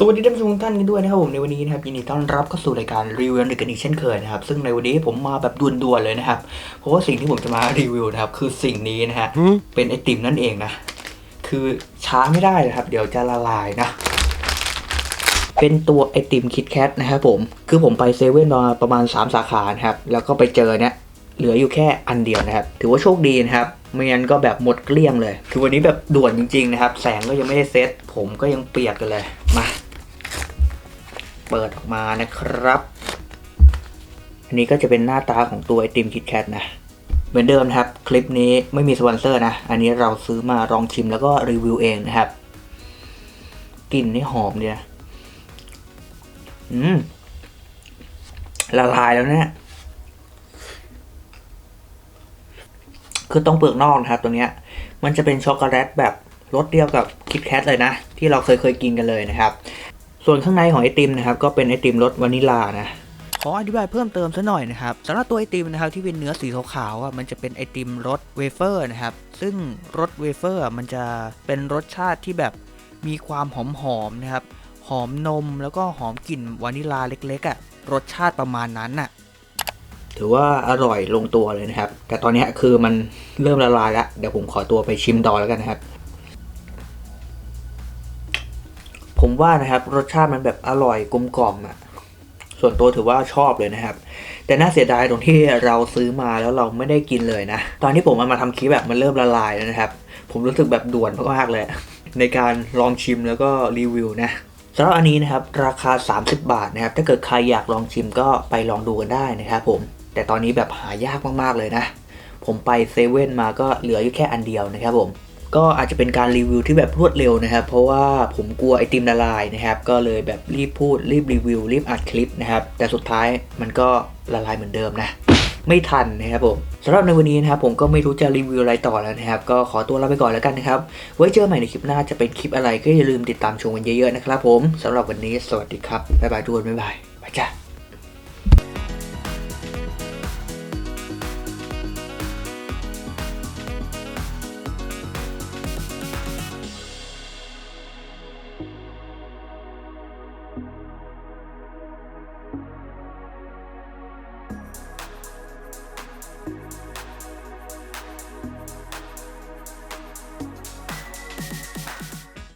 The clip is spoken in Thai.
สวัสดีท่านผู้ชมทุกท่านกันด้วยนะครับผมในวันนี้นะครับยินดีต้อนรับเข้าสู่รายการรีวิวดึกกันอีกเช่นเคยนะครับซึ่งในวันนี้ผมมาแบบด่วนๆเลยนะครับเพราะว่าสิ่งที่ผมจะมารีวิวนะครับคือสิ่งนี้นะฮะเป็นไอติมนั่นเองนะคือช้าไม่ได้นะครับ เดี๋ยวจะละลายนะเป็นตัวไอติมคิดแคทนะครับผมคือผมไปเซเว่นมาประมาณ 3 สาขานะครับแล้วก็ไปเจอเนี่ยเหลืออยู่แค่อันเดียวนะครับ ถือว่าโชคดีนะครับไม่งั้นก็แบบหมดเกลี้ยงเลย คือวันนี้แบบด่วนจริงๆนะครับ แสงก็ยังไม่ได้เซตผมก็ยังเปียกกันเลยมา เปิดออกมานะครับ อันนี้ก็จะเป็นหน้าตาของตัวไอติมคิดแคทนะ เหมือนเดิมนะครับ คลิปนี้ไม่มีสปอนเซอร์นะ อันนี้เราซื้อมาลองชิมแล้วก็รีวิวเองนะครับกลิ่นนี่หอมดีนะอืม ละลายแล้วเนี่ย คือตรงเปลือกนอกนะครับตรงเนี้ย มันจะเป็นช็อกโกแลตแบบรสเดียวกับคิดแคทเลยนะ ที่เราเคยเคยกินกันเลยนะครับ ส่วนข้างในของไอติมนะครับก็เป็นไอติมรสวานิลานะขออธิบายเพิ่มเติมซะหน่อยนะครับสำหรับตัวไอติมนะครับที่เป็นเนื้อสีขาวๆอะมันจะเป็นไอติมรสเวเฟอร์นะครับซึ่งรสเวเฟอร์อะมันจะเป็นรสชาติที่แบบมีความหอมๆนะครับหอมนมแล้วก็หอมกลิ่นวานิลาเล็กๆอะรสชาติประมาณนั้นน่ะถือว่าอร่อยลงตัวเลยนะครับ แต่ตอนเนี้ยคือมันเริ่มละลายแล้ว เดี๋ยวผมขอตัวไปชิมต่อแล้วกันนะครับ ผมว่านะครับรสชาติมันแบบอร่อยกลมกล่อมอะส่วนตัวถือว่าชอบเลยนะครับ แต่น่าเสียดายตรงที่เราซื้อมาแล้วเราไม่ได้กินเลยนะ ตอนที่ผมเอามาทำคลิปแบบมันเริ่มละลายแล้วนะครับ ผมรู้สึกแบบด่วนมากๆเลย ในการลองชิมแล้วก็รีวิวนะสำหรับอันนี้นะครับราคา 30 บาทนะครับ ถ้าเกิดใครอยากลองชิมก็ไปลองดูกันได้นะครับผม แต่ตอนนี้แบบหายากมากๆเลยนะ ผมไปเซเว่นมาก็เหลืออยู่แค่อันเดียวนะครับผม ก็อาจจะเป็นการรีวิวที่แบบรวดเร็วนะครับ เพราะว่าผมกลัวไอติมละลายนะครับ ก็เลยแบบรีบพูดรีบรีวิว รีบอัดคลิปนะครับ แต่สุดท้ายมันก็ละลายเหมือนเดิมนะไม่ทันนะครับผมสำหรับในวันนี้นะครับผมก็ไม่รู้จะรีวิวอะไรต่อแล้วนะครับ ก็ขอตัวลาไปก่อนแล้วกันนะครับ ไว้เจอใหม่ในคลิปหน้าจะเป็นคลิปอะไรก็อย่าลืมติดตามชมกันเยอะๆนะครับผมสำหรับวันนี้สวัสดีครับบ๊ายบายทุกคนบ๊ายบายไปจ้า